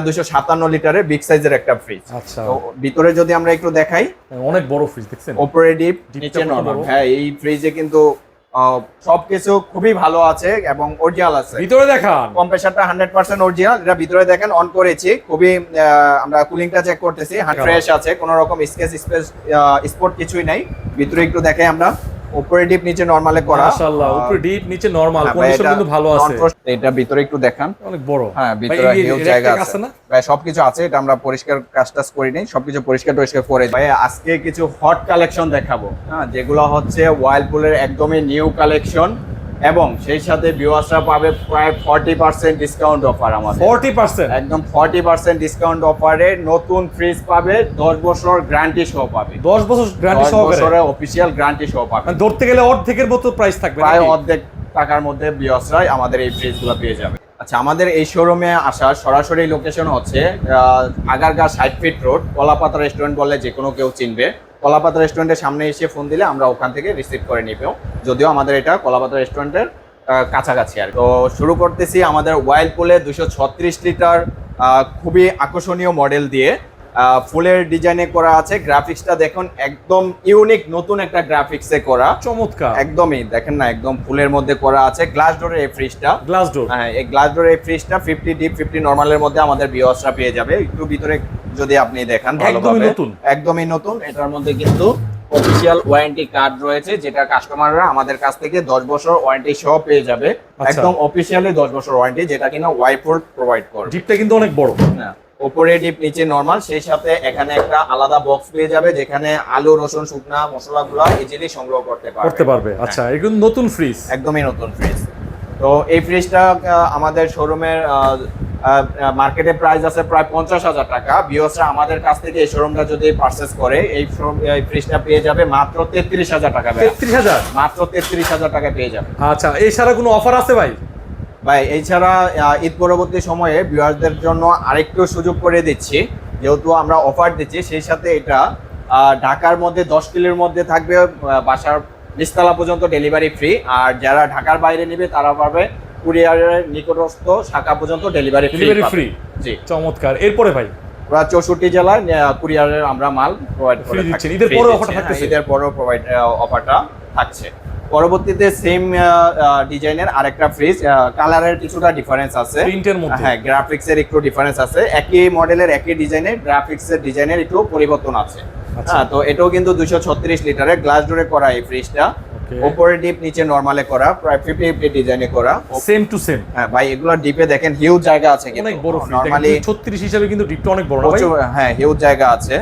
দুশো সাতান্ন লিটারের বিগ সাইজের একটা ফ্রিজ আচ্ছা। ভিতরে যদি আমরা একটু দেখাই অনেক বড় ফ্রিজ দেখছেন? ওপরে ডিপ নিচে? হ্যাঁ এই ফ্রিজে কিন্তু আহ, সবকিছু খুবই ভালো আছে এবং অরিজিনাল আছে। ভিতরে দেখান। কম্প্রেসারটা হান্ড্রেড পার্সেন্ট অরিজিনাল এটা ভিতরে দেখেন অন করেছি। খুবই আমরা কুলিংটা চেক করতেছি। ফ্রেশ আছে কোনো রকম স্কেচ স্পেস স্পট কিছুই নাই। ভিতরে একটু দেখাই আমরা। উপরে ডিপ নিচে নরমালে করা। মাশাআল্লাহ উপরে ডিপ নিচে নরমাল হ্যাঁ, কন্ডিশন কিন্তু ভালো আছে। এটা ভিতরে একটু দেখান। অনেক বড়। হ্যাঁ ভিতরে হিউজ জায়গা আছে। না? ভাই সবকিছু আছে এটা আমরা পরিষ্কার কাজ টাজ করি নাই সবকিছু পরিষ্কার টরিষ্কার করে ভাই আজকে কিছু হট কালেকশন দেখাবো। হ্যাঁ যেগুলো হচ্ছে ওয়াইল্ডপুলের একদমই নিউ কালেকশন এবং সেই সাথে ভিউয়ার্সরা পাবে প্রায় ফর্টি পার্সেন্ট ডিসকাউন্ট অফার আমাদের। 40% একদম ফর্টি পার্সেন্ট ডিসকাউন্ট অফারে নতুন ফ্রিজ পাবে দশ বছর গ্যারান্টি সহ পাবে। 10 বছর গ্যারান্টি সহ বছরের অফিসিয়াল গ্যারান্টি সহ পাবে। মানে ধরতে গেলে অর্ধেকের মতো প্রাইস থাকবে প্রায় অর্ধেক টাকার মধ্যে ভিউয়ার্সরাই আমাদের এই ফ্রিজগুলো পেয়ে যাবে। আচ্ছা আমাদের এই শোরুমে আসার সরাসরি লোকেশন হচ্ছে Agargaon side feet road Kolapata restaurant বললে যে কোনো কেউ চিনবে। কলাপাতা রেস্টুরেন্টের সামনে এসে ফোন দিলে আমরা ওখান থেকে রিসিভ করে নিব যদিও আমাদের এটা কলাপাতা রেস্টুরেন্টের কাছাকাছি আর তো শুরু করতেছি আমাদের ওয়াইল পুলে দুশো লিটার খুবই আকর্ষণীয় মডেল দিয়ে। ফুলের ডিজাইনে করা আছে। গ্রাফিক্সটা দেখুন একদম ইউনিক নতুন একটা গ্রাফিক্সে করা। চমৎকার। একদমই দেখেন না একদম ফুলের মধ্যে করা আছে। গ্লাস ডোরের এই ফ্রিজটা গ্লাস ডোর হ্যাঁ এই গ্লাস ডোরের এই ফ্রিজটা ফিফটি ডিপ ফিফটি নর্মালের মধ্যে আমাদের বিওসরা পেয়ে যাবে। একটু ভিতরে যদি আপনি দেখান ভালোভাবে। নতুন। একদমই নতুন। এটার মধ্যে কিন্তু অফিসিয়াল ওয়ারেন্টি কার্ড রয়েছে যেটা কাস্টমাররা আমাদের কাছ থেকে দশ বছর ওয়ারেন্টি সহ পেয়ে যাবে। আচ্ছা। একদম অফিসিয়ালি দশ বছর ওয়ারেন্টি যেটা কিনা ওয়াইফোর প্রোভাইড করবে ডিপটা কিন্তু অনেক বড়। হ্যাঁ, উপরে ডিপ নিচে নরমাল সেই সাথে এখানে একটা আলাদা বক্স পেয়ে যাবে যেখানে আলু রসুন শুকনা মশলাগুলো ইজিলি সংগ্রহ করতে পারবে। করতে পারবে আচ্ছা হ্যাঁ। এগুলো নতুন ফ্রিজ একদমই নতুন ফ্রিজ তো এই ফ্রিজটা আমাদের শোরুমের মার্কেটে প্রাইস আছে প্রায় পঞ্চাশ হাজার টাকা। বিওসরা আমাদের কাছ থেকে এই শোরুমটা যদি পারচেস করে এই এই ফ্রিজটা পেয়ে যাবে মাত্র তেত্রিশ হাজার টাকা। তেত্রিশ হাজার? মাত্র তেত্রিশ হাজার টাকা পেয়ে যাবে। আচ্ছা এছাড়া কোনো অফার আছে ভাই? ভাই এছাড়া ঈদ পরবর্তী সময়ে ভিউয়ারদের জন্য আরেকটু সুযোগ করে দিচ্ছি। যেহেতু আমরা অফার দিচ্ছি সেই সাথে এটা ঢাকার মধ্যে দশ কিলোর মধ্যে থাকবে বাসার নিচতলা পর্যন্ত ডেলিভারি ফ্রি আর যারা ঢাকার বাইরে নেবে তারা পাবে কুরিয়ারের নিকটস্থ শাখা পর্যন্ত ডেলিভারি ডেলিভারি ফ্রি জি। চমৎকার। এরপরে ভাই? ওরা চৌষট্টি জেলায় কুরিয়ারের আমরা মাল প্রোভাইড করে। দিচ্ছেন। ঈদের দিচ্ছি, offer হ্যাঁ, থাকতেছে? ঈদের পরেও প্রোভাইড অফারটা থাকছে। পরবর্তীতে সেম ডিজাইনের আরেকটা ফ্রিজ কালারের কিছুটা ডিফারেন্স আছে। প্রিন্টের মধ্যে। হ্যাঁ গ্রাফিক্স এর একটু ডিফারেন্স আছে। একই মডেলের একই ডিজাইনের গ্রাফিক্স এর ডিজাইনের একটু পরিবর্তন আছে। আচ্ছা। হ্যাঁ তো এটাও কিন্তু দুশো ছত্রিশ লিটারের গ্লাস ডোরে করা এই ফ্রিজটা. উপরে ডিপ নিচে নরমালে করা প্রায় ফিফটি ফিফটি ডিজাইনে করা। সেম টু সেম হ্যাঁ ভাই এগুলো ডিপে দেখেন হিউজ জায়গা আছে কিন্তু। অনেক বড় নরমালি ছত্রিশ হিসাবে কিন্তু ডিপটা অনেক বড় হ্যাঁ হিউজ জায়গা আছে।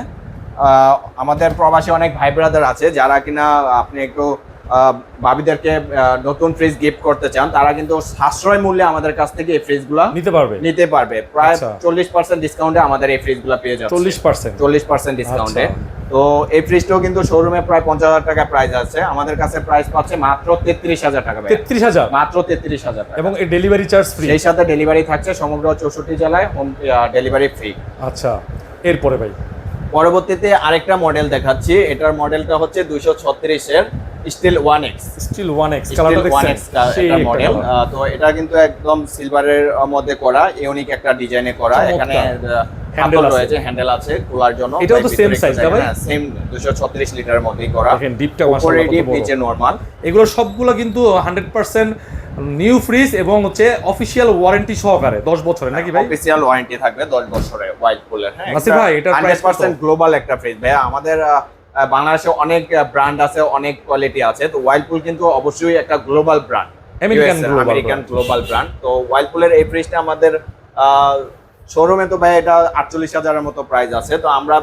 আমাদের প্রবাসী অনেক ভাই ব্রাদার আছে যারা কিনা আপনি একটু ভাবিদেরকে নতুন ফ্রিজ গিফট করতে চান তারা কিন্তু সাশ্রয় মূল্যে আমাদের কাছ থেকে এই ফ্রিজগুলো নিতে পারবে। নিতে পারবে। প্রায় আচ্ছা। চল্লিশ পার্সেন্ট ডিসকাউন্টে আমাদের এই ফ্রিজগুলো পেয়ে যাচ্ছে। চল্লিশ পার্সেন্ট চল্লিশ পার্সেন্ট ডিসকাউন্টে আচ্ছা। তো এই ফ্রিজটাও কিন্তু শোরুমে প্রায় পঞ্চাশ হাজার টাকা প্রাইস আছে। আমাদের কাছে প্রাইস পাচ্ছে মাত্র তেত্রিশ হাজার টাকা তেত্রিশ হাজার? মাত্র তেত্রিশ হাজার এবং এই ডেলিভারি চার্জ ফ্রি সেই সাথে ডেলিভারি থাকছে সমগ্র চৌষট্টি জেলায় হোম ডেলিভারি ফ্রি আচ্ছা। এরপরে ভাই। পরবর্তীতে আরেকটা মডেল দেখাচ্ছি। এটার মডেলটা হচ্ছে দুইশো ছত্রিশের steel one X steel one X one X model তো এটা কিন্তু একদম সিলভারের মধ্যে করা ইউনিক একটা ডিজাইনে করা। এখানে হ্যান্ডেল রয়েছে হ্যান্ডেল আছে খোলার জন্য। এটাও তো same size, ভাই? সেম লিটারের মধ্যেই করা। দেখেন ডিপটা মাশাআল্লাহ ডিপ নিচে নর্মাল এগুলো সবগুলো কিন্তু হান্ড্রেড পার্সেন্ট নিউ ফ্রিজ এবং হচ্ছে অফিসিয়াল ওয়ারেন্টি সহকারে দশ বছরের নাকি ভাই? অফিসিয়াল ওয়ারেন্টি থাকবে 10 বছরের ওয়াইল্ড কুলার হ্যাঁ? নাসির ভাই, কত? 100% গ্লোবাল একটা ফ্রিজ ভাইয়া আমাদের বাংলাদেশে অনেক ব্র্যান্ড আছে অনেক কোয়ালিটি আছে। তো ওয়াইল্ডপুল কিন্তু অবশ্যই একটা global brand global American global brand তো ওয়াইল্ডপুলের এই ফ্রিজটা আমাদের শোরুমে তো ভাই এটা আটচল্লিশ হাজারের মতো প্রাইস আছে। তো আমরা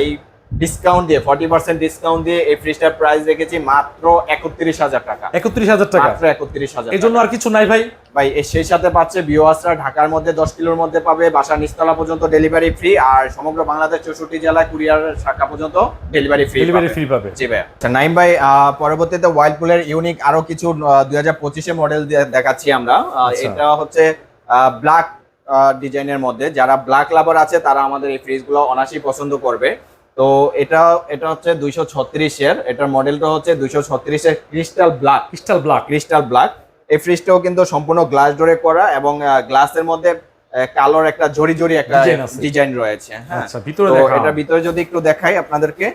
এই ডিসকাউন্ট দিয়ে ফর্টি পার্সেন্ট ডিসকাউন্ট দিয়ে এই ফ্রিজটার প্রাইস রেখেছি মাত্র একত্রিশ হাজার টাকা। একত্রিশ হাজার টাকা? মাত্র একত্রিশ হাজার এই জন্য আর কিছু নাই ভাই? ভাই সেই সাথে পাচ্ছে বিওয়াসরা ঢাকার মধ্যে দশ কিলোর মধ্যে পাবে বাসা নিচতলা পর্যন্ত ডেলিভারি ফ্রি আর সমগ্র বাংলাদেশ চৌষট্টি জেলায় কুরিয়ার শাখা পর্যন্ত ডেলিভারি ফ্রি ডেলিভারি ফ্রি পাবে। জি ভাই আচ্ছা নাইম ভাই পরবর্তীতে ওয়াইল্ডপুলের ইউনিক আরও কিছু দুই হাজার পঁচিশে মডেল দেখাচ্ছি আমরা। আচ্ছা। এটা হচ্ছে ব্ল্যাক ডিজাইনের মধ্যে। যারা ব্ল্যাক লাভার আছে তারা আমাদের এই ফ্রিজগুলো অনাসি পছন্দ করবে। তো এটা এটা হচ্ছে দুইশো ছত্রিশের এটার মডেলটা হচ্ছে দুইশো ছত্রিশের crystal black. Crystal black. Crystal black. এই ফ্রিজটাও কিন্তু সম্পূর্ণ গ্লাস ডোরে করা এবং গ্লাসের মধ্যে কালোর একটা জড়ি জড়ি একটা ডিজাইন রয়েছে হ্যাঁ। আচ্ছা ভিতরে এটার ভিতরে যদি একটু দেখাই আপনাদেরকে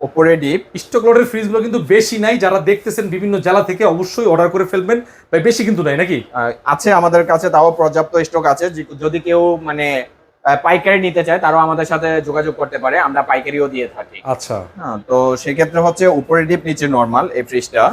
উপরে ডিপ স্টক লটের ফ্রিজগুলো কিন্তু বেশি নাই যারা দেখতেছেন বিভিন্ন জেলা থেকে অবশ্যই অর্ডার করে ফেলবেন ভাই বেশি কিন্তু নাই নাকি? আছে আমাদের কাছে তাও পর্যাপ্ত স্টক আছে। যদি কেউ মানে পাইকারি নিতে চায় তারাও আমাদের সাথে যোগাযোগ করতে পারে আমরা পাইকারিও দিয়ে থাকি। আচ্ছা। হ্যাঁ, তো সেক্ষেত্রে হচ্ছে উপরে ডিপ নিচে নর্মাল এই ফ্রিজটা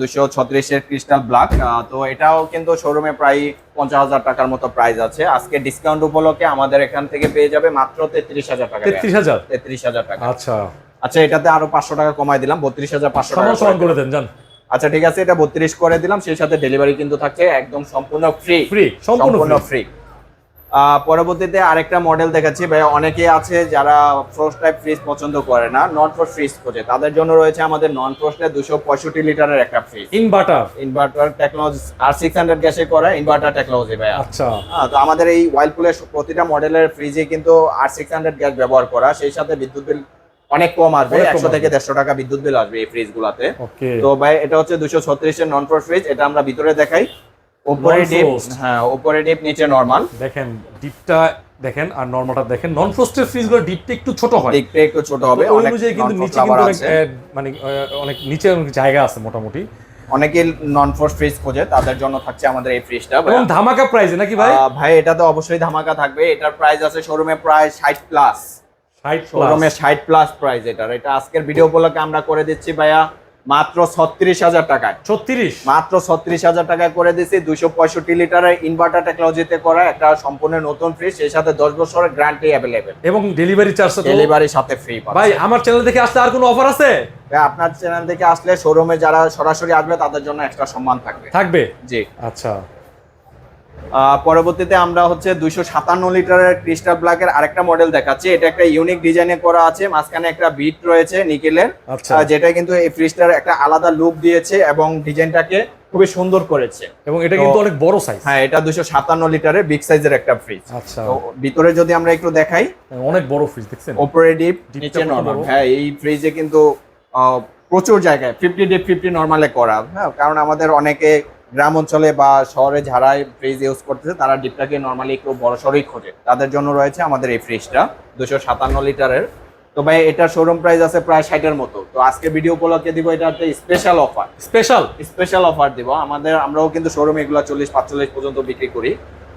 দুশো ছত্রিশের ক্রিস্টাল ব্ল্যাক তো এটাও কিন্তু শোরুমে প্রায় পঞ্চাশ হাজার টাকার মতো প্রাইস আছে। আজকে ডিসকাউন্ট উপলক্ষে আমাদের এখান থেকে পেয়ে যাবে মাত্র তেত্রিশ হাজার টাকা। তেত্রিশ হাজার? তেত্রিশ হাজার টাকা। আচ্ছা। আচ্ছা এটাতে আরও পাঁচশো টাকা কমাই দিলাম বত্রিশ হাজার পাঁচশো টাকা করে দেন জান আচ্ছা ঠিক আছে এটা বত্রিশ করে দিলাম সেই সাথে ডেলিভারি কিন্তু থাকছে একদম সম্পূর্ণ ফ্রি ফ্রি সম্পূর্ণ ফ্রি পরবর্তীতে আরেকটা মডেল দেখাচ্ছি। ভাই অনেকে আছে যারা ফ্রোস্ট টাইপ ফ্রিজ পছন্দ করে না নন ফ্রোস্ট ফ্রিজ খোঁজে। তাদের জন্য রয়েছে আমাদের নন ফ্রোস্টের দুশো পঁয়ষট্টি লিটারের একটা ফ্রিজ ইনভার্টার ইনভার্টার টেকনোলজি আর সিক্স হান্ড্রেড গ্যাসে করে ইনভার্টার টেকনোলজি ভাই আচ্ছা। হ্যাঁ, তো আমাদের এই ওয়াইলপুলের প্রতিটা মডেলের ফ্রিজে কিন্তু আর সিক্স হান্ড্রেড গ্যাস ব্যবহার করা। সেই সাথে বিদ্যুৎ বিল অনেক কম আসবে একশো থেকে দেড়শো টাকা বিদ্যুৎ বিল আসবে এই ফ্রিজ গুলাতে। তো ভাই এটা হচ্ছে দুশো ছত্রিশের নন ফ্রোস্ট ফ্রিজ এটা আমরা ভিতরে দেখাই। উপরে ডিপ হ্যাঁ উপরে ডিপ নিচে নর্মাল দেখেন ডিপটা দেখেন আর নর্মালটা দেখেন। নন ফ্রিজগুলো ডিপটা একটু ছোট হয়। দেখতে একটু ছোট হবে ওই অনুযায়ী কিন্তু নিচে কিন্তু মানে অনেক নিচে অনেক জায়গা আছে মোটামুটি। অনেকে নন ফ্রোস্ট ফ্রিজ খোঁজে তাদের জন্য থাকছে আমাদের এই ফ্রিজটা এবং ধামাকা প্রাইসে নাকি ভাই? ভাই এটা তো অবশ্যই ধামাকা থাকবে। এটার প্রাইস আছে শোরুমে প্রায় ষাট প্লাস ষাট শোরুমে ষাট প্লাস প্রাইস এটার। এটা আজকের ভিডিও উপলক্ষে আমরা করে দিচ্ছি ভাইয়া। মাত্র ছত্রিশ হাজার টাকায়। ছত্রিশ? মাত্র ছত্রিশ হাজার টাকায় করে দিছি দুশো পঁয়ষট্টি লিটারের ইনভার্টার টেকনোলজিতে করা একটা সম্পূর্ণ নতুন ফ্রিজ সেই সাথে দশ বছরের গ্যারান্টি অ্যাভেলেবেল এবং ডেলিভারি চার্জ ডেলিভারি সাথে ফ্রি ভাই আমার চ্যানেল থেকে আসতে আর কোনো অফার আছে? আপনার চ্যানেল থেকে আসলে শোরুমে যারা সরাসরি আসবে তাদের জন্য একটা সম্মান থাকবে। থাকবে? জি। আচ্ছা। পরবর্তীতে আমরা হচ্ছে দুইশো সাতান্ন লিটারের ক্রিস্টাল ব্ল্যাকের আরেকটা মডেল দেখাচ্ছি। এটা একটা ইউনিক ডিজাইনে করা আছে মাঝখানে একটা বিট রয়েছে নিকেলের আচ্ছা। যেটা কিন্তু এই ফ্রিজটার একটা আলাদা লুক দিয়েছে এবং ডিজাইনটাকে খুবই সুন্দর করেছে। এবং এটা কিন্তু অনেক বড় সাইজ হ্যাঁ এটা দুশো সাতান্ন লিটারের বিগ সাইজের একটা ফ্রিজ আচ্ছা। ভিতরে যদি আমরা একটু দেখাই অনেক বড় ফ্রিজ দেখছেন? ওপরে ডিপ নিচে নর্মাল হ্যাঁ এই ফ্রিজে কিন্তু প্রচুর জায়গায় ফিফটি ডিপ ফিফটি নর্মালে করা। হ্যাঁ কারণ আমাদের অনেকে গ্রাম অঞ্চলে বা শহরে যারা ফ্রিজ ইউজ করতেছে তারা ডিপটাকে নর্মালি একটু বড় সড়ই খোঁজে। তাদের জন্য রয়েছে আমাদের এই ফ্রিজটা দুশো সাতান্ন লিটারের। তো ভাই এটার শোরুম প্রাইস আছে প্রায় ষাটের মতো। তো আজকে ভিডিও উপলক্ষে দিব এটা একটা special offer special special offer দিব। আমাদের আমরাও কিন্তু শোরুমে এগুলো চল্লিশ পাঁচচল্লিশ পর্যন্ত বিক্রি করি।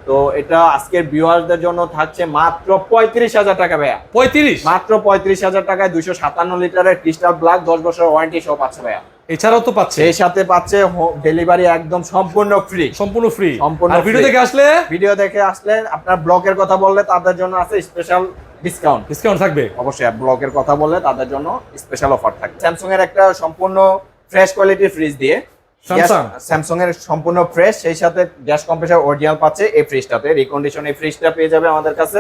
তো এটা আজকের ভিউয়ারদের জন্য থাকছে মাত্র পঁয়ত্রিশ হাজার টাকা ভাইয়া। পঁয়ত্রিশ? মাত্র পঁয়ত্রিশ হাজার টাকায় দুইশো সাতান্ন লিটারের ক্রিস্টাল ব্ল্যাক দশ বছর ওয়ারেন্টি সহ পাচ্ছে ভাইয়া। এছাড়াও তো পাচ্ছে। সেই সাথে পাচ্ছে ডেলিভারি একদম সম্পূর্ণ ফ্রি সম্পূর্ণ ফ্রি সম্পূর্ণ আর ভিডিও দেখে আসলে? ভিডিও দেখে আসলে আপনার ব্লকের কথা বললে তাদের জন্য আছে স্পেশাল ডিসকাউন্ট ডিসকাউন্ট থাকবে? অবশ্যই ব্লকের কথা বললে তাদের জন্য স্পেশাল অফার থাকবে। স্যামসাং এর একটা সম্পূর্ণ ফ্রেশ কোয়ালিটির ফ্রিজ দিয়ে Samsung? স্যামসাং এর সম্পূর্ণ ফ্রেশ সেই সাথে গ্যাস কম্প্রেসার অরিজিনাল পাচ্ছে এই ফ্রিজটাতে রিকন্ডিশন এই ফ্রিজটা পেয়ে যাবে আমাদের কাছে।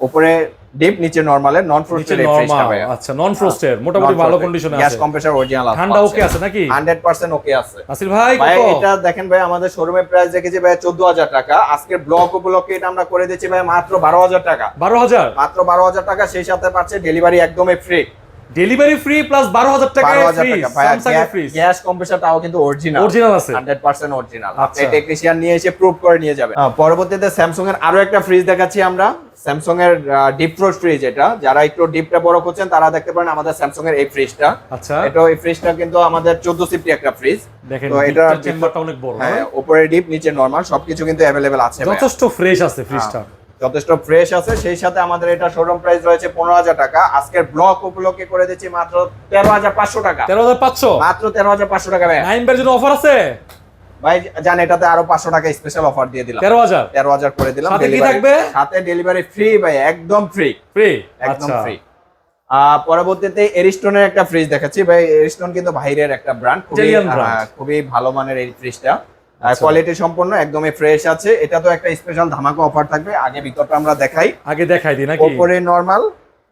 উপরে ডিপ নিচে নরমালের নন ফ্রোস্টেড এই ফ্রিজটা নরমাল আচ্ছা নন ফ্রোস্টেড মোটামুটি ভালো কন্ডিশনে আছে। গ্যাস কম্প্রেসর অরিজিনাল আছে। ঠান্ডা ওকে আছে নাকি? 100% ওকে আছে। আসিল ভাই ভাই এটা দেখেন ভাই আমাদের শোরুমে প্রাইস দেখেছি ভাই চোদ্দ হাজার টাকা। আজকে ব্লক উপলক্ষে এটা আমরা করে দিয়েছি ভাই মাত্র বারো হাজার টাকা। বারো হাজার মাত্র বারো হাজার টাকা সেই সাথে পাচ্ছে ডেলিভারি একদমই ফ্রি ডেলিভারি ফ্রি প্লাস বারো হাজার টাকা। ফ্রি গ্যাস কম্প্রেসারটাও কিন্তু অরিজিনাল অরিজিনাল আছে। হান্ড্রেড পার্সেন্ট অরিজিনাল আপনি। টেকনিশিয়ান নিয়ে এসে প্রুভ করে নিয়ে যাবেন পরবর্তীতে স্যামসাং এর আরও একটা ফ্রিজ দেখাচ্ছি আমরা। স্যামসাং এর ডিপ ফ্রোস্ট ফ্রিজ এটা। যারা একটু ডিপটা বড় করছেন তারা দেখতে পারেন আমাদের স্যামসাং এর এই ফ্রিজটা আচ্ছা। এটা এই ফ্রিজটা কিন্তু আমাদের চোদ্দ সিফটি একটা ফ্রিজ দেখেন তো এটা চেম্বারটা অনেক বড় হ্যাঁ হ্যাঁ? উপরে ডিপ নিচে নরমাল সবকিছু কিন্তু অ্যাভেলেবেল আছে যথেষ্ট ফ্রেশ আছে ফ্রিজটা যথেষ্ট ফ্রেশ আছে। সেই সাথে আমাদের এটা শোরুম প্রাইস রয়েছে পনেরো হাজার টাকা। আজকের ব্লক উপলক্ষে করে দিচ্ছি মাত্র তেরো হাজার পাঁচশো টাকা। তেরো হাজার পাঁচশো? মাত্র তেরো হাজার পাঁচশো টাকা নাইন জন্য অফার আছে? ভাই জান এটাতে আরও পাঁচশো টাকা স্পেশাল অফার দিয়ে দিলাম। তেরো হাজার? তেরো হাজার করে দিলাম। কি থাকবে? সাথে ডেলিভারি ফ্রি ভাই একদম ফ্রি ফ্রি একদম আচ্ছা। ফ্রি পরবর্তীতে এরিস্টোনের একটা ফ্রিজ দেখাচ্ছি ভাই এরিস্টোন কিন্তু বাইরের একটা ব্র্যান্ড খুবই খুবই ভালো মানের এই ফ্রিজটা আচ্ছা। কোয়ালিটি সম্পন্ন একদমই ফ্রেশ আছে। এটা তো একটা স্পেশাল ধামাকা অফার থাকবে। আগে আমরা দেখাই। আগে দেখাই দিই নাকি? উপরে নরমাল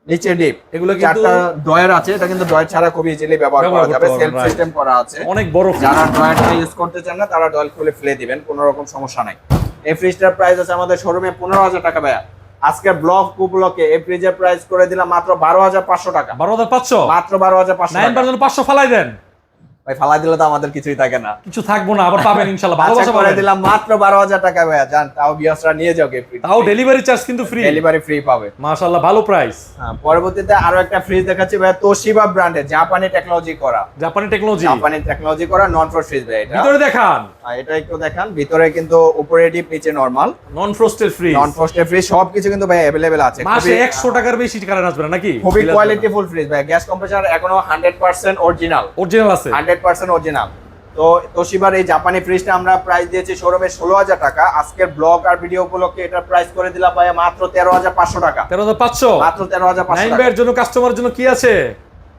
নিচে ডিপ এগুলো কিন্তু চারটা ড্রয়ার আছে এটা কিন্তু ড্রয়ার ছাড়া খুবই ইজিলি ব্যবহার করা যাবে। সেলফ সিস্টেম করা আছে। অনেক বড় যারা ড্রয়ারটা ইউজ করতে চান না তারা ড্রয়ার খুলে ফেলে দিবেন কোনো রকম সমস্যা নাই। এই ফ্রিজটার প্রাইস আছে আমাদের শোরুমে পনেরো হাজার টাকা ভাইয়া। আজকে ব্লক উপলক্ষে এই ফ্রিজের প্রাইস করে দিলাম মাত্র বারো হাজার পাঁচশো টাকা। বারো হাজার পাঁচশো? মাত্র বারো হাজার পাঁচশো পাঁচশো ফালাই দেন। ভাই ফালাই দিলে তো আমাদের কিছুই থাকে না কিছু থাকবো না আবার পাবেন ইনশাল্লাহ আচ্ছা ভালোবাসা করে পাবেন দিলাম মাত্র বারো হাজার টাকা ভাইয়া জান তাও বিয়াসরা নিয়ে যাও গিফট তাও ডেলিভারি চার্জ কিন্তু ফ্রি ডেলিভারি ফ্রি পাবে মাশাআল্লাহ ভালো প্রাইস হ্যাঁ, পরবর্তীতে আরো একটা ফ্রিজ দেখাচ্ছি ভাইয়া তোশিবা ব্র্যান্ডের জাপানি টেকনোলজি করা জাপানি টেকনোলজি জাপানি টেকনোলজি করা নন ফ্রস্ট ফ্রিজ ভাই এটা ভিতরে দেখান আর এটা একটু দেখান ভিতরে কিন্তু উপরে ডিপ নিচে normal non frosted free non frosted fridge সবকিছু কিন্তু ভাই अवेलेबल আছে মাসে খুবই- 100 টাকার বেশি কারেন্ট আসবে না নাকি খুবই কোয়ালিটিফুল ফ্রিজ ভাই গ্যাস কম্প্রেসার এখনো 100% অরিজিনাল অরিজিনাল আছে 100% অরিজিনাল। তো তোশিবার এই জাপানি ফ্রিজটা আমরা প্রাইস দিয়েছি শোরুমে ষোলো হাজার টাকা। আজকের ব্লগ আর ভিডিও উপলক্ষে এটা প্রাইস করে দিলাম ভাইয়া মাত্র তেরো হাজার পাঁচশো টাকা। 13500 মাত্র তেরো হাজার পাঁচশো নাইন টাকা। ভাইয়ের জন্য কাস্টমারের জন্য কি আছে?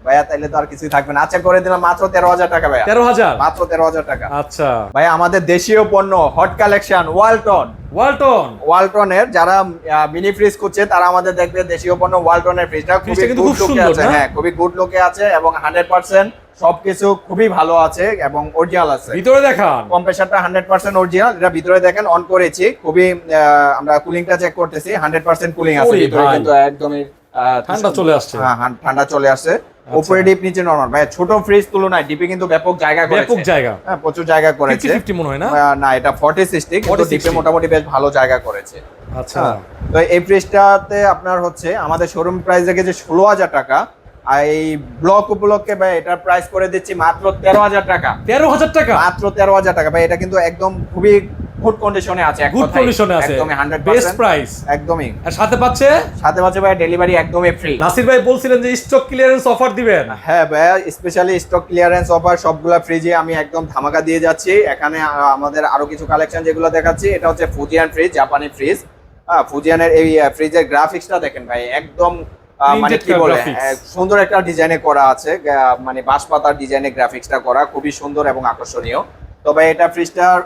ভাইয়া তাইলে তো আর কিছুই থাকবে না। আচ্ছা করে দিলাম মাত্র তেরো হাজার টাকা ভাইয়া। 13000 মাত্র তেরো হাজার টাকা। আচ্ছা। ভাই আমাদের দেশীয় পণ্য হট কালেকশন ওয়ালটন ওয়ালটন ওয়ালটনের যারা মিনি ফ্রিজ করছে তারা আমাদের দেখবে দেশীয় পণ্য ওয়ালটনের ফ্রিজটা খুবই গুড লুকে আছে। হ্যাঁ খুবই গুড লুকে আছে এবং হান্ড্রেড পার্সেন্ট সবকিছু খুবই ভালো আছে এবং অরিজিনাল আছে। ভিতরে দেখান। কম্প্রেসারটা হান্ড্রেড পার্সেন্ট অরিজিনাল এটা ভিতরে দেখেন অন করেছি। খুবই আমরা কুলিংটা চেক করতেছি হান্ড্রেড পার্সেন্ট কুলিং আছে ভিতরে কিন্তু একদমই ঠান্ডা চলে আসছে। হ্যাঁ হ্যাঁ, ঠান্ডা চলে আসছে। উপরে ডিপ নিচে নরমাল ভাই ছোট ফ্রিজ তুলনায় ডিপে কিন্তু ব্যাপক জায়গা করেছে। ব্যাপক জায়গা। হ্যাঁ প্রচুর জায়গা করেছে। 50 50 মনে হয় না? না এটা ফর্টি সিক্সটি কিন্তু ডিপে মোটামুটি বেশ ভালো জায়গা করেছে। আচ্ছা। হ্যাঁ তো এই ফ্রিজটাতে আপনার হচ্ছে আমাদের শোরুম প্রাইস রেখেছে ষোলো হাজার টাকা আর এই ব্লক উপলক্ষে ভাই এটার প্রাইস করে দিচ্ছি মাত্র তেরো হাজার টাকা। 13000 টাকা? মাত্র তেরো হাজার টাকা। ভাই এটা কিন্তু একদম খুবই গুড কন্ডিশনে আছে গুড কন্ডিশনে আছে। একদমই হান্ড্রেড বেস্ট প্রাইস একদমই। আর সাথে পাচ্ছে? সাথে পাচ্ছে ভাই ডেলিভারি একদমই ফ্রি নাসির ভাই বলছিলেন যে স্টক ক্লিয়ারেন্স অফার দিবেন। হ্যাঁ ভাইয়া স্পেশালি স্টক ক্লিয়ারেন্স অফার সবগুলা ফ্রিজে আমি একদম ধামাকা দিয়ে যাচ্ছি। এখানে আমাদের আরও কিছু কালেকশন যেগুলো দেখাচ্ছি এটা হচ্ছে ফুজিয়ান ফ্রিজ জাপানি ফ্রিজ হ্যাঁ ফুজিয়ানের এই ফ্রিজের গ্রাফিক্সটা দেখেন ভাই একদম মানে কি বলে সুন্দর একটা ডিজাইনে করা আছে। মানে বাঁশপাতার ডিজাইনে গ্রাফিক্সটা করা খুবই সুন্দর এবং আকর্ষণীয়। তবে এটা ফ্রিজটার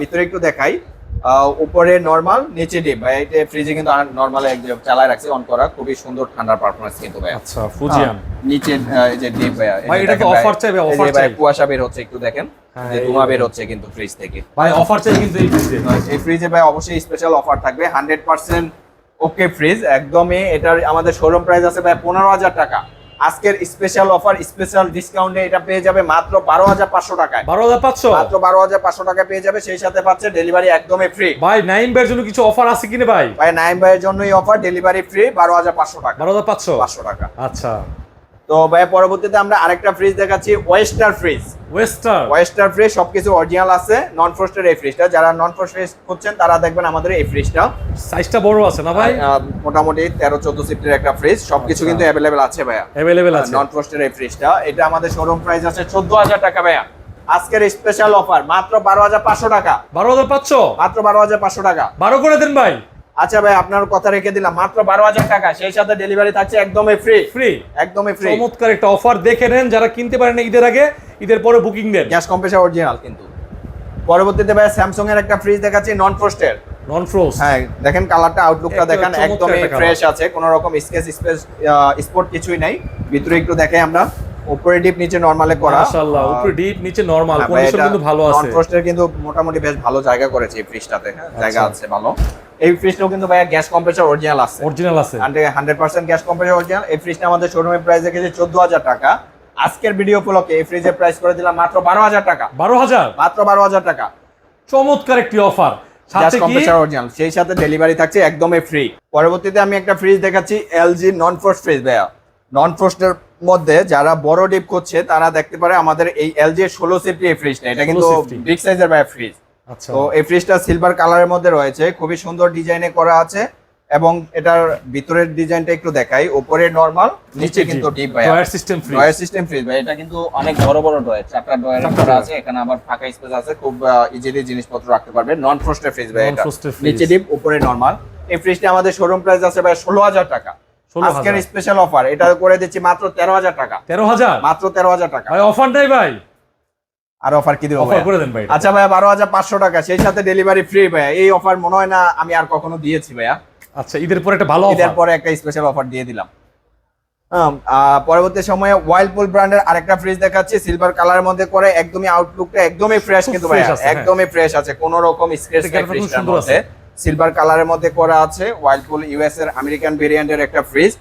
ভিতরে একটু দেখাই। উপরে নর্মাল নিচে ডিপ ভাই এটা ফ্রিজে কিন্তু নর্মাল চালায় রাখছি অন করা খুবই সুন্দর ঠান্ডার পারফরমেন্স কিন্তু ভাই। আচ্ছা ফুজিয়ান নিচে এই যে ডিপ ভাই, এটা তো offer চাই ভাই, ভাই চাই। কুয়াশা বের হচ্ছে একটু দেখেন। হ্যাঁ, যে ধোঁয়া বের হচ্ছে কিন্তু ফ্রিজ থেকে। ভাই অফার চাই কিন্তু এই ফ্রিজে এই ফ্রিজে ভাই অবশ্যই স্পেশাল অফার থাকবে। হান্ড্রেড পার্সেন্ট ওকে ফ্রিজ একদমই এটার আমাদের শোরুম প্রাইস আছে ভাই পনেরো হাজার টাকা। আজকের স্পেশাল অফার স্পেশাল ডিসকাউন্টে এটা পেয়ে যাবে মাত্র বারো হাজার পাঁচশো টাকায়। 12500 মাত্র বারো হাজার পাঁচশো টাকা পেয়ে যাবে সেই সাথে পাচ্ছে ডেলিভারি একদমই ফ্রি ভাই নাইন ভাইয়ের জন্য কিছু অফার আছে কিনে ভাই? ভাই নাইন ভাইয়ের জন্যই অফার ডেলিভারি ফ্রি বারো হাজার পাঁচশো টাকা। 12500 পাঁচশো টাকা। আচ্ছা। তো ভাই পরবর্তীতে আমরা আরেকটা ফ্রিজ দেখাচ্ছি ওয়েস্টার ফ্রিজ ওয়েস্টার ওয়েস্টার ফ্রিজ সবকিছু অরিজিনাল আছে নন ফ্রস্টের এই ফ্রিজটা যারা নন ফ্রস্ট ফ্রিজ করছেন তারা দেখবেন আমাদের এই ফ্রিজটা সাইজটা বড় আছে না ভাই আহ, মোটামুটি তেরো চোদ্দ সিফটের একটা ফ্রিজ সবকিছু আচ্ছা। কিন্তু অ্যাভেলেবেল আছে ভাইয়া अवेलेबल আছে নন ফ্রস্টের এই ফ্রিজটা এটা আমাদের শোরুম প্রাইস আছে চোদ্দ হাজার টাকা ভাইয়া আজকের স্পেশাল অফার মাত্র বারো হাজার পাঁচশো টাকা 12500 মাত্র বারো হাজার পাঁচশো টাকা 12 করে দেন ভাই আচ্ছা ভাই আপনার কথা রেখে দিলাম। মাত্র বারো হাজার টাকা সেই সাথে ডেলিভারি থাকছে একদমই ফ্রি ফ্রি একদমই ফ্রি চমৎকার একটা অফার দেখে নেন যারা কিনতে পারেন ঈদের আগে ঈদের পরে বুকিং দেন গ্যাস কম্প্রেসার অরিজিনাল কিন্তু। পরবর্তীতে ভাই স্যামসাং এর একটা ফ্রিজ দেখাচ্ছি নন ফ্রোস্টের নন ফ্রোস্ট হ্যাঁ দেখেন কালারটা আউটলুকটা দেখেন একদমই ফ্রেশ আছে কোনো রকম স্কেচ স্পেস স্পট কিছুই নাই। ভিতরে একটু দেখাই আমরা। উপরে ডিপ নিচে নরমালে করা। মাশাআল্লাহ উপরে ডিপ নিচে নরমাল হ্যাঁ, কন্ডিশন কিন্তু ভালো নন আছে। ফ্রস্টের কিন্তু মোটামুটি বেশ ভালো জায়গা করেছে এই ফ্রিজটাতে জায়গা আচ্ছা। আছে ভালো। এই ফ্রিজটাও কিন্তু ভাইয়া গ্যাস কম্প্রেসার অরিজিনাল আছে। অরিজিনাল আছে। Hundred percent gas compressor original এই ফ্রিজটা আমাদের শোরুমের প্রাইস রেখেছে চোদ্দ হাজার টাকা। আজকের ভিডিও উপলক্ষে এই ফ্রিজের প্রাইস করে দিলাম মাত্র বারো হাজার টাকা। 12000 মাত্র বারো হাজার টাকা। চমৎকার একটি অফার সাথে কি? কম্প্রেসার অরিজিনাল সেই সাথে ডেলিভারি থাকছে একদমই ফ্রি পরবর্তীতে আমি একটা ফ্রিজ দেখাচ্ছি এলজি নন ফ্রস্ট ফ্রিজ ভাইয়া। নন ফ্রস্টের মধ্যে যারা বড় ডিপ করছে তারা দেখতে পারে আমাদের এই এলজি ষোলো সিফটি এই ফ্রিজটা এটা কিন্তু 16 বিগ সাইজের ভাইয়া ফ্রিজ তো এই ফ্রিজটা সিলভার কালারের মধ্যে রয়েছে খুবই সুন্দর ডিজাইনে করা আছে এবং এটার ভিতরের ডিজাইনটা একটু দেখাই উপরে নরমাল নিচে কিন্তু ডিপ ভাই drawer system fridge drawer system fridge ভাই এটা কিন্তু অনেক বড় বড় ড্রয়ার চারটা ড্রয়ার চারটা করা আছে এখানে আবার ফাঁকা স্পেস আছে খুব ইজিলি জিনিসপত্র রাখতে পারবে নন ফ্রস্টের ফ্রিজ ভাই এটা। নিচে ডিপ উপরে নরমাল এই ফ্রিজটা আমাদের শোরুম প্রাইস আছে ভাই ষোলো হাজার টাকা। 16,000 আজকের স্পেশাল অফার এটা করে দিচ্ছি মাত্র তেরো হাজার টাকা। 13000 মাত্র তেরো হাজার টাকা। ভাই অফার নাই ভাই। আর অফার কি দিব অফার করে দেন ভাই আচ্ছা ভাই বারো হাজার পাঁচশো টাকা সেই সাথে ডেলিভারি ফ্রি ভাইয়া। এই অফার মনে হয় না আমি আর কখনো দিয়েছি ভাইয়া। আচ্ছা ঈদের পরে একটা ভালো ঈদের পরে একটা স্পেশাল অফার দিয়ে দিলাম। পরবর্তী সময়ে ওয়াইল্ডপুল ব্র্যান্ডের আরেকটা ফ্রিজ দেখাচ্ছি সিলভার কালারের মধ্যে করে একদমই আউটলুকটা একদমই ফ্রেশ কিন্তু ভাইয়া হ্যাঁ। একদমই ফ্রেশ আছে কোনো রকম স্ক্র্যাচ ফ্রিজটার মধ্যে। সিলভার কালারের মধ্যে করা আছে ওয়াইল্ডপুল ইউএস এর আমেরিকান ভেরিয়েন্টের একটা ফ্রিজ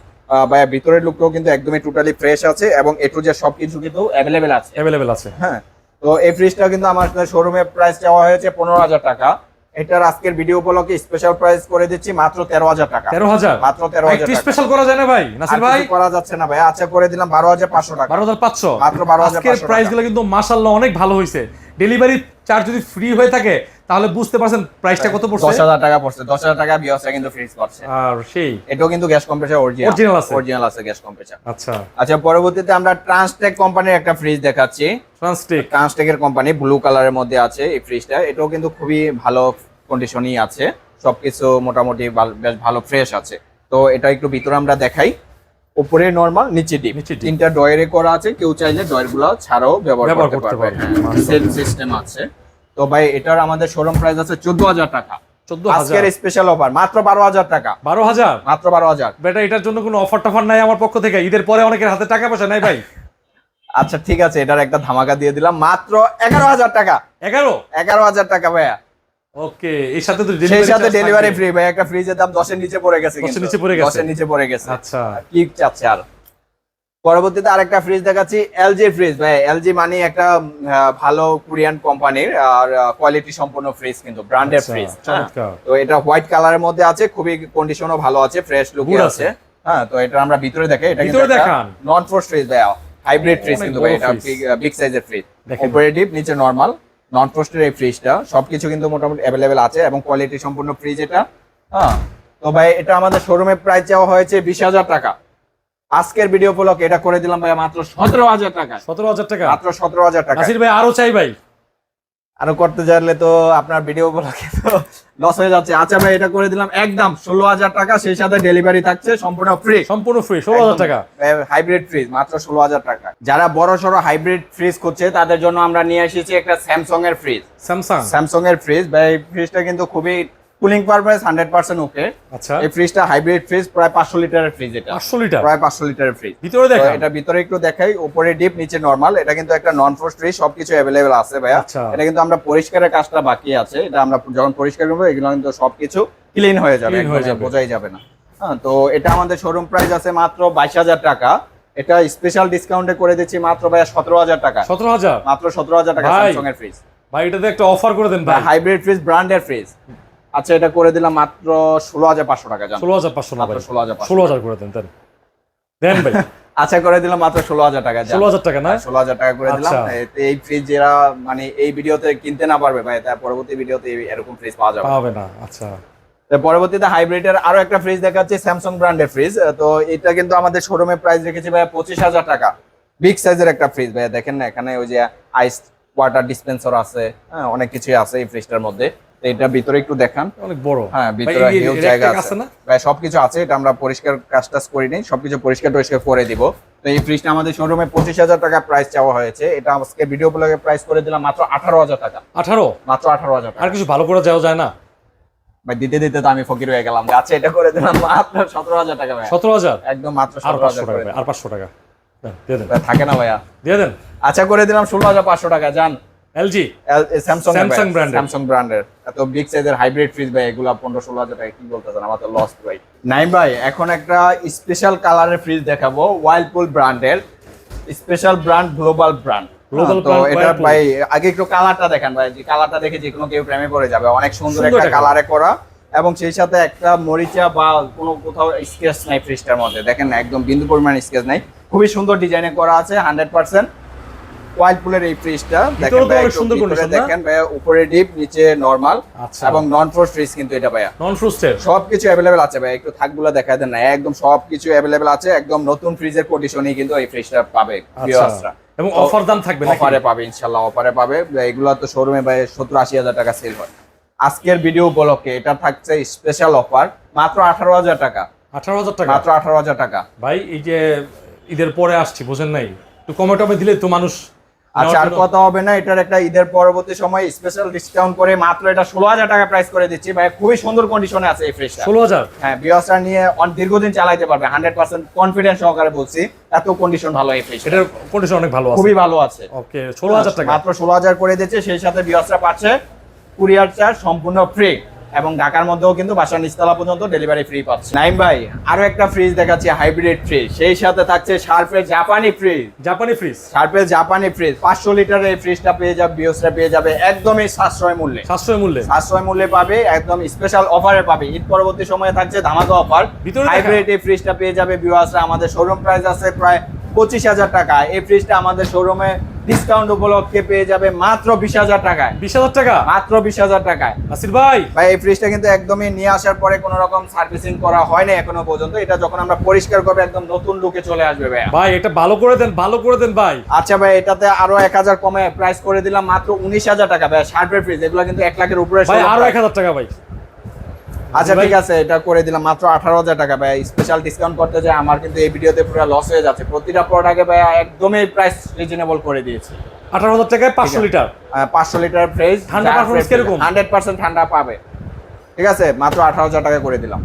ভাইয়া ভিতরের লুকটাও কিন্তু একদমই টোটালি ফ্রেশ আছে এবং এটু যে সবকিছু কিন্তু অ্যাভেলেবেল আছে। অ্যাভেলেবেল আছে। হ্যাঁ তো এই ফ্রিজটা কিন্তু আমার শোরুমে প্রাইস চাওয়া হয়েছে পনেরো হাজার টাকা। এটার আজকের ভিডিও উপলক্ষে স্পেশাল প্রাইস করে দিচ্ছি মাত্র তেরো হাজার টাকা। তেরো হাজার? মাত্র তেরো হাজার স্পেশাল করা যায় না ভাই? নাসির ভাই? কিছু করা যাচ্ছে না ভাই আচ্ছা করে দিলাম বারো হাজার পাঁচশো টাকা। বারো হাজার পাঁচশো। মাত্র 12,500 আজকের টাকা। প্রাইসগুলো কিন্তু মাসাল্লাহ অনেক ভালো হয়েছে ডেলিভারি চার্জ যদি ফ্রি হয়ে থাকে তাহলে বুঝতে পারছেন প্রাইসটা কত পড়ছে। হাজার টাকা পড়ছে দশ হাজার টাকা বিয়সটা কিন্তু ফ্রিজ করছে। আর সেই। এটাও কিন্তু গ্যাস কম্প্রেসার অরিজিনাল Original আছে। অরিজিনাল আছে গ্যাস কম্প্রেসার আচ্ছা। আচ্ছা পরবর্তীতে আমরা ট্রান্সটেক কোম্পানির একটা ফ্রিজ দেখাচ্ছি। ট্রান্সটেক ট্রান্সটেকের কোম্পানি ব্লু কালারের মধ্যে আছে এই ফ্রিজটা এটাও কিন্তু খুবই ভালো কন্ডিশনই আছে। সবকিছু মোটামুটি বেশ ভালো ফ্রেশ আছে। তো এটা একটু ভিতরে আমরা দেখাই। উপরে নর্মাল নিচে ডিপ তিনটা ডয়ারে করা আছে কেউ চাইলে ডয়ারগুলো ছাড়াও ব্যবহার করতে পারবে। সেল সিস্টেম আছে। তো ভাই এটার আমাদের শোরুম প্রাইস আছে চোদ্দ হাজার টাকা। আজকের স্পেশাল অফার মাত্র বারো হাজার টাকা। বারো হাজার? মাত্র বারো হাজার। বেটা এটার জন্য কোনো অফার টফার নাই আমার পক্ষ থেকে। ঈদের পরে অনেকের হাতে টাকা পয়সা নাই ভাই। আচ্ছা ঠিক আছে এটার একটা ধামাকা দিয়ে দিলাম। মাত্র এগারো হাজার টাকা। এগারো? এগারো হাজার টাকা ভাইয়া। ওকে এর সাথে তো delivery সাথে ডেলিভারি ফ্রি ভাই একটা ফ্রিজের দাম দশের নিচে পড়ে গেছে 10 এর নিচে পড়ে গেছে। 10 এর নিচে পড়ে গেছে। আচ্ছা। কি চাচ্ছে আর? পরবর্তীতে আরেকটা ফ্রিজ দেখাচ্ছি এলজি ফ্রিজ ভাই। এলজি মানে একটা ভালো কোরিয়ান কোম্পানির আর কোয়ালিটি সম্পন্ন ফ্রিজ কিন্তু ব্র্যান্ডের আচ্ছা, ফ্রিজ তো এটা হোয়াইট কালারের মধ্যে আছে খুবই কন্ডিশনও ভালো আছে ফ্রেশ লুকে আছে। হ্যাঁ তো এটা আমরা ভিতরে দেখে এটা ভিতরে দেখান। নন ফোর্স ফ্রিজ ভাই হাইব্রিড ফ্রিজ কিন্তু ভাই এটা। বিগ সাইজের ফ্রিজ অপারেটিভ নিচে নরমাল নন ফ্রস্টের এই ফ্রিজটা সবকিছু কিন্তু মোটামুটি অ্যাভেলেবেল আছে এবং কোয়ালিটি সম্পূর্ণ ফ্রিজ এটা। হ্যাঁ তো ভাই এটা আমাদের শোরুমে প্রাইস চাওয়া হয়েছে বিশ হাজার টাকা। আজকের ভিডিও উপলক্ষে এটা করে দিলাম ভাই মাত্র সতেরো হাজার টাকা সতেরো হাজার টাকা? মাত্র সতেরো হাজার টাকা ভাই আরও চাই ভাই। আরও করতে চাইলে তো আপনার ভিডিও গুলোকে তো লস হয়ে যাচ্ছে। আচ্ছা ভাই এটা করে দিলাম। একদম ষোলো হাজার টাকা সেই সাথে ডেলিভারি থাকছে সম্পূর্ণ ফ্রি সম্পূর্ণ ফ্রি ষোলো হাজার টাকা? হাইব্রিড ফ্রিজ মাত্র ষোলো হাজার টাকা। যারা বড় সড়ো হাইব্রিড ফ্রিজ করছে তাদের জন্য আমরা নিয়ে এসেছি একটা স্যামসং এর ফ্রিজ স্যামসাং স্যামসং এর ফ্রিজ ভাই ফ্রিজটা কিন্তু খুবই cooling purpose hundred percent okay আচ্ছা। এই ফ্রিজটা হাইব্রিড ফ্রিজ প্রায় পাঁচশো লিটারের ফ্রিজ এটা। পাঁচশো লিটার প্রায় পাঁচশো লিটারের ফ্রিজ ভিতরে দেখা এটা ভিতরে একটু দেখাই উপরে ডিপ নিচে নরমাল এটা কিন্তু একটা নন ফোর্স ফ্রিজ সবকিছু অ্যাভেলেবেল আছে ভাইয়া। আচ্ছা। এটা কিন্তু আমরা পরিষ্কারের কাজটা বাকি আছে এটা আমরা যখন পরিষ্কার করব এগুলো কিন্তু সবকিছু ক্লিন হয়ে যাবে। বোঝাই যাবে না। হ্যাঁ তো এটা আমাদের শোরুম প্রাইস আছে মাত্র বাইশ হাজার টাকা। এটা স্পেশাল ডিসকাউন্টে করে দিচ্ছি মাত্র ভাইয়া সতেরো হাজার টাকা। সতেরো হাজার? মাত্র সতেরো হাজার টাকা ভাই। স্যামসং এর ফ্রিজ ভাই এটাতে একটা অফার করে দেন ভাই। হাইব্রিড ফ্রিজ ব্র্যান্ডের ফ্রিজ আচ্ছা এটা করে দিলাম মাত্র ষোলো হাজার পাঁচশো টাকা ষোলো হাজার পাঁচশো ভাই মাত্র 16,500 ষোলো হাজার করে দেন দেন। দেন ভাই। আচ্ছা করে দিলাম মাত্র ষোলো হাজার টাকা ষোলো হাজার টাকা না? ষোলো হাজার টাকা করে দিলাম। আচ্ছা। এই ফ্রিজ যারা মানে এই ভিডিওতে কিনতে না পারবে ভাই তার পরবর্তী ভিডিওতে এরকম ফ্রিজ পাওয়া যাবে। পাবে না আচ্ছা। পরবর্তীতে হাইব্রিডের আরও একটা ফ্রিজ দেখাচ্ছি স্যামসাং ব্র্যান্ডের ফ্রিজ তো এটা কিন্তু আমাদের শোরুমে প্রাইস রেখেছি ভাই পঁচিশ হাজার টাকা। বিগ সাইজের একটা ফ্রিজ ভাই দেখেন না এখানে ওই যে আইস ওয়াটার ডিসপেন্সার আছে হ্যাঁ অনেক কিছুই আছে এই ফ্রিজটার মধ্যে। এটা ভিতরে একটু দেখান। অনেক বড়। হ্যাঁ ভিতরে হিউজ জায়গা আছে। ভাই সবকিছু আছে এটা আমরা পরিষ্কার কাজ টাজ করি নাই সবকিছু পরিষ্কার টরিষ্কার করে দিব। তো এই ফ্রিজটা আমাদের শোরুমে পঁচিশ হাজার টাকা প্রাইস চাওয়া হয়েছে। এটা আজকে ভিডিও ব্লগে প্রাইস করে দিলাম মাত্র আঠারো হাজার টাকা। আঠারো? মাত্র আঠারো হাজার আর কিছু ভালো করে যাওয়া যায় না? ভাই দিতে দিতে তো আমি ফকির হয়ে গেলাম। আচ্ছা এটা করে দিলাম মাত্র সতেরো হাজার টাকা ভাই। সতেরো হাজার? একদম মাত্র সতেরো হাজার টাকা আর পাঁচশো টাকা। দিয়ে দেন। থাকে না ভাইয়া। দিয়ে দেন। আচ্ছা করে দিলাম ষোলো হাজার পাঁচশো টাকা যান। এলজি? স্যামসাং Samsung brand এর। স্যামসাং ব্র্যান্ডের এত বিগ সাইজের হাইব্রিড ফ্রিজ ভাই এগুলা পনেরো ষোলো হাজার টাকা কি বলতেছেন? আমার তো লস ভাই। নাই ভাই এখন একটা স্পেশাল কালারের ফ্রিজ দেখাবো ওয়াইল্ডপুল ব্র্যান্ডের স্পেশাল ব্র্যান্ড গ্লোবাল ব্র্যান্ড তো এটা ভাই আগে একটু কালারটা দেখেন ভাই যে কালারটা দেখে যে কোনো কেউ প্রেমে পড়ে যাবে। অনেক সুন্দর একটা কালারে করা। এবং সেই সাথে একটা মরিচা বা কোনো কোথাও স্কেচ নাই ফ্রিজটার মধ্যে। দেখেন একদম বিন্দু পরিমাণ স্কেচ নাই। খুবই সুন্দর ডিজাইনে করা আছে হান্ড্রেড পার্সেন্ট ওয়াইল্ডপুলের এই ফ্রিজটা দেখেন ভিতরেও ভাই সুন্দর ভিতরে দেখেন ভাই উপরে ডিপ নিচে নরমাল আচ্ছা। এবং নন ফোর্স ফ্রিজ কিন্তু এটা ভাইয়া। নন ফ্রুস্টের সবকিছু আছে ভাই একটু থাকগুলো দেখা দেন না একদম সবকিছু অ্যাভেলেবেল আছে একদম নতুন ফ্রিজের কন্ডিশনেই কিন্তু এই ফ্রিজটা পাবে আচ্ছা। ভিউয়ার্সরা এবং অফার দাম থাকবে নাকি? অফারে পাবে ইনশাল্লাহ অফারে পাবে। এগুলো তো শোরুমে ভাই সত্তর আশি হাজার টাকা সেল হয়। আজকের ভিডিও উপলক্ষে এটা থাকছে স্পেশাল অফার মাত্র আঠারো হাজার টাকা। আঠারো হাজার টাকা? মাত্র আঠারো হাজার টাকা। ভাই এই যে ঈদের পরে আসছি বুঝেন নাই? একটু কমে টমে দিলে তো মানুষ আচ্ছা আর কথা হবে না এটার একটা ঈদের পরবর্তী সময় স্পেশাল ডিসকাউন্ট করে মাত্র এটা ষোলো হাজার টাকা প্রাইস করে দিচ্ছি। ভাই খুবই সুন্দর কন্ডিশনে আছে এই ফ্রিজটা ষোলো হাজার? হ্যাঁ বিয়াসটা নিয়ে অন- দীর্ঘদিন চালাইতে পারবে হান্ড্রেড পার্সেন্ট কনফিডেন্স সহকারে বলছি এত কন্ডিশন ভালো এই ফ্রিজ এটার কন্ডিশন অনেক ভালো খুবই ভালো আছে। ওকে ষোলো হাজার টাকা। মাত্র ষোলো হাজার করে দিচ্ছে সেই সাথে বিয়াসটা পাচ্ছে কুরিয়ার চার্জ সম্পূর্ণ ফ্রি এবং ঢাকার মধ্যেও কিন্তু বাসার নিচতলা পর্যন্ত ডেলিভারি ফ্রি পাচ্ছে। নাইম ভাই আরও একটা ফ্রিজ দেখাচ্ছি হাইব্রিড ফ্রিজ সেই সাথে থাকছে শার্পের জাপানি ফ্রিজ জাপানি ফ্রিজ শার্পের জাপানি ফ্রিজ পাঁচশো লিটারের এই ফ্রিজটা পেয়ে যাবে বিওসটা পেয়ে যাবে একদমই সাশ্রয় মূল্যে। সাশ্রয় মূল্যে? সাশ্রয় মূল্যে পাবে একদম স্পেশাল অফারে পাবে। ঈদ পরবর্তী সময়ে থাকছে ধামাকা অফার ভিতরে হাইব্রিড এই ফ্রিজটা পেয়ে যাবে ভিউয়ার্সরা আমাদের শোরুম প্রাইস আছে প্রায় পঁচিশ হাজার টাকা। এই ফ্রিজটা আমাদের শোরুমে ডিসকাউন্ট উপলক্ষে পেয়ে যাবে মাত্র বিশ হাজার টাকায়। বিশ হাজার টাকা? মাত্র বিশ হাজার টাকায়। আসির ভাই। ভাই এই ফ্রিজটা কিন্তু একদমই নিয়ে আসার পরে কোনো রকম সার্ভিসিং করা হয় না এখনও পর্যন্ত। এটা যখন আমরা পরিষ্কার করব একদম নতুন লুকে চলে আসবে ভাই ভাই এটা ভালো করে দেন ভালো করে দেন ভাই। আচ্ছা ভাই এটাতে আরও এক হাজার কমে প্রাইস করে দিলাম মাত্র উনিশ হাজার টাকা। ভাই শার্পের ফ্রিজ এগুলো কিন্তু এক লাখের উপরে ভাই আরও। এক হাজার টাকা ভাই। আচ্ছা ঠিক আছে এটা করে দিলাম। মাত্র আঠারো হাজার টাকা ভাই স্পেশাল ডিসকাউন্ট করতে যায় আমার কিন্তু এই ভিডিওতে পুরো লস হয়ে যাচ্ছে। প্রতিটা প্রোডাক্টে ভাই একদমই প্রাইস রিজনেবল করে দিয়েছি। আঠারো হাজার টাকায় পাঁচশো লিটার? পাঁচশো লিটার ফ্রিজ ঠান্ডা কীরকম? হান্ড্রেড পার্সেন্ট ঠান্ডা পাবে। ঠিক আছে মাত্র আঠারো হাজার টাকা করে দিলাম।